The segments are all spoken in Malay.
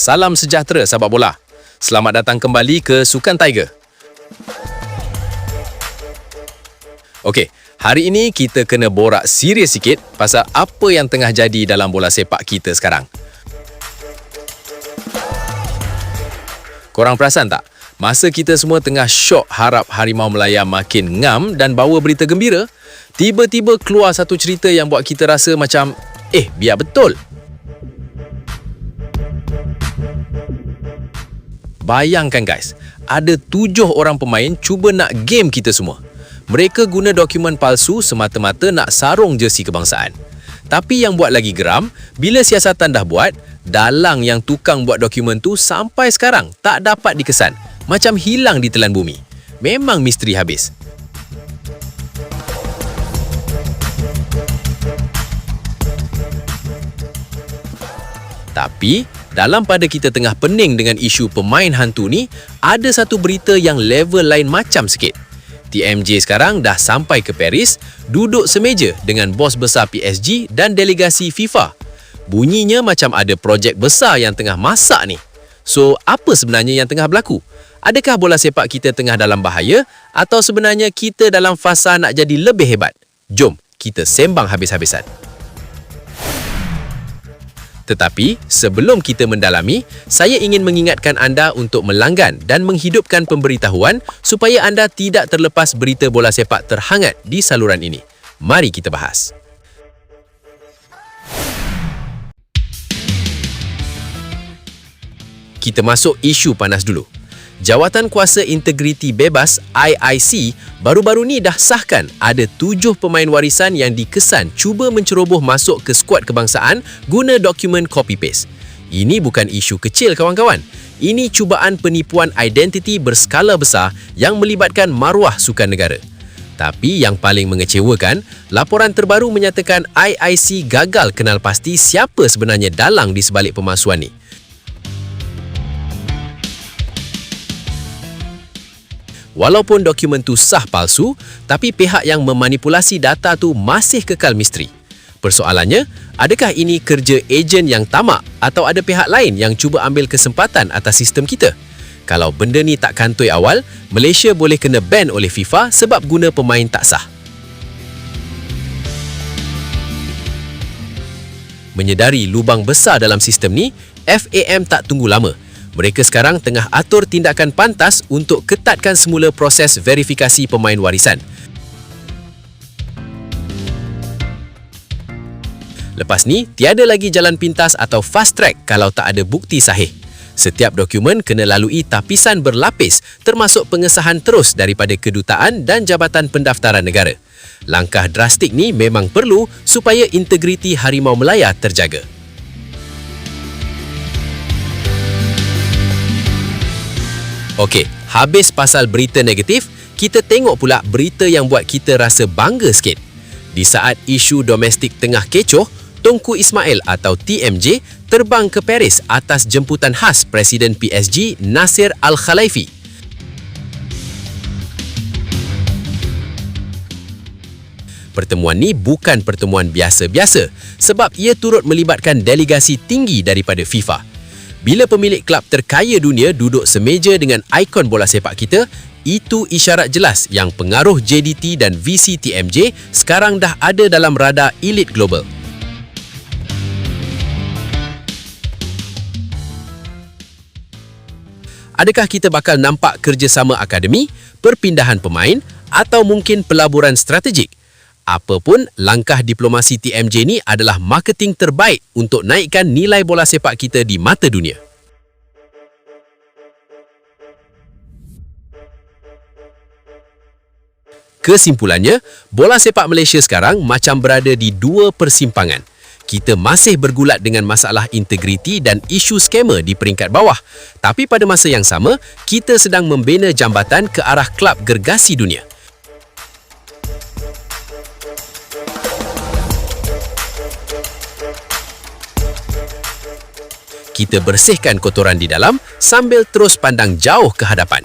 Salam sejahtera sahabat bola. Selamat datang kembali ke Sukan Tiger. Okey, hari ini kita kena borak serius sikit pasal apa yang tengah jadi dalam bola sepak kita sekarang. Korang perasan tak? Masa kita semua tengah syok harap Harimau Melaya makin ngam dan bawa berita gembira, tiba-tiba keluar satu cerita yang buat kita rasa macam, eh, biar betul. Bayangkan guys, ada tujuh orang pemain cuba nak game kita semua. Mereka guna dokumen palsu semata-mata nak sarung jersey kebangsaan. Tapi yang buat lagi geram, bila siasatan dah buat, dalang yang tukang buat dokumen tu sampai sekarang tak dapat dikesan. Macam hilang di telan bumi. Memang misteri habis. Tapi, dalam pada kita tengah pening dengan isu pemain hantu ni, ada satu berita yang level lain macam sikit. TMJ sekarang dah sampai ke Paris, duduk semeja dengan bos besar PSG dan delegasi FIFA. Bunyinya macam ada projek besar yang tengah masak ni. So, apa sebenarnya yang tengah berlaku? Adakah bola sepak kita tengah dalam bahaya atau sebenarnya kita dalam fasa nak jadi lebih hebat? Jom, kita sembang habis-habisan. Tetapi, sebelum kita mendalami, saya ingin mengingatkan anda untuk melanggan dan menghidupkan pemberitahuan supaya anda tidak terlepas berita bola sepak terhangat di saluran ini. Mari kita bahas. Kita masuk isu panas dulu. Jawatan Kuasa Integriti Bebas IIC baru-baru ni dah sahkan ada tujuh pemain warisan yang dikesan cuba menceroboh masuk ke skuad kebangsaan guna dokumen copy-paste. Ini bukan isu kecil kawan-kawan. Ini cubaan penipuan identiti berskala besar yang melibatkan maruah sukan negara. Tapi yang paling mengecewakan, laporan terbaru menyatakan IIC gagal kenal pasti siapa sebenarnya dalang di sebalik pemalsuan ni. Walaupun dokumen tu sah palsu, tapi pihak yang memanipulasi data tu masih kekal misteri. Persoalannya, adakah ini kerja ejen yang tamak atau ada pihak lain yang cuba ambil kesempatan atas sistem kita? Kalau benda ni tak kantoi awal, Malaysia boleh kena ban oleh FIFA sebab guna pemain tak sah. Menyedari lubang besar dalam sistem ni, FAM tak tunggu lama mereka sekarang tengah atur tindakan pantas untuk ketatkan semula proses verifikasi pemain warisan. Lepas ni, tiada lagi jalan pintas atau fast track kalau tak ada bukti sahih. Setiap dokumen kena lalui tapisan berlapis termasuk pengesahan terus daripada kedutaan dan Jabatan Pendaftaran Negara. Langkah drastik ni memang perlu supaya integriti Harimau Melaya terjaga. Okey, habis pasal berita negatif, kita tengok pula berita yang buat kita rasa bangga sikit. Di saat isu domestik tengah kecoh, Tunku Ismail atau TMJ terbang ke Paris atas jemputan khas Presiden PSG Nasir Al-Khelaifi. Pertemuan ni bukan pertemuan biasa-biasa sebab ia turut melibatkan delegasi tinggi daripada FIFA. Bila pemilik klub terkaya dunia duduk semeja dengan ikon bola sepak kita, itu isyarat jelas yang pengaruh JDT dan VCTMJ sekarang dah ada dalam radar elit global. Adakah kita bakal nampak kerjasama akademi, perpindahan pemain atau mungkin pelaburan strategik? Apapun, langkah diplomasi TMJ ni adalah marketing terbaik untuk naikkan nilai bola sepak kita di mata dunia. Kesimpulannya, bola sepak Malaysia sekarang macam berada di dua persimpangan. Kita masih bergulat dengan masalah integriti dan isu skamer di peringkat bawah. Tapi pada masa yang sama, kita sedang membina jambatan ke arah klub gergasi dunia. Kita bersihkan kotoran di dalam sambil terus pandang jauh ke hadapan.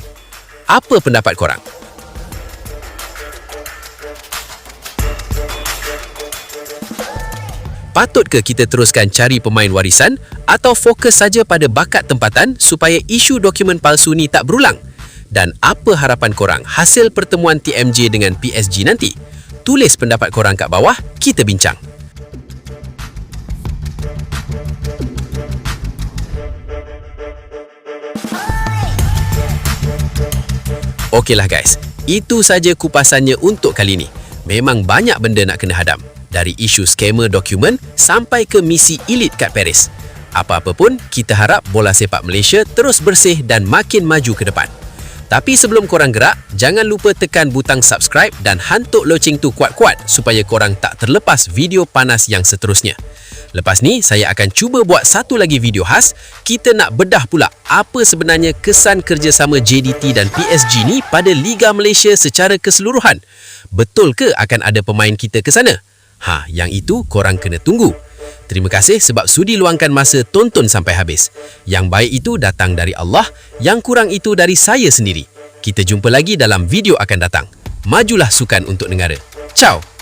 Apa pendapat korang? Patut ke kita teruskan cari pemain warisan atau fokus saja pada bakat tempatan supaya isu dokumen palsu ni tak berulang? Dan apa harapan korang hasil pertemuan TMJ dengan PSG nanti? Tulis pendapat korang kat bawah, kita bincang. Okeylah guys, itu saja kupasannya untuk kali ini. Memang banyak benda nak kena hadam. Dari isu skamer dokumen sampai ke misi elit kat Paris. Apa-apa pun, kita harap bola sepak Malaysia terus bersih dan makin maju ke depan. Tapi sebelum korang gerak, jangan lupa tekan butang subscribe dan hantuk loceng tu kuat-kuat supaya korang tak terlepas video panas yang seterusnya. Lepas ni, saya akan cuba buat satu lagi video khas. Kita nak bedah pula apa sebenarnya kesan kerjasama JDT dan PSG ni pada Liga Malaysia secara keseluruhan. Betul ke akan ada pemain kita ke sana? Ha, yang itu korang kena tunggu. Terima kasih sebab sudi luangkan masa tonton sampai habis. Yang baik itu datang dari Allah, yang kurang itu dari saya sendiri. Kita jumpa lagi dalam video akan datang. Majulah sukan untuk negara. Ciao!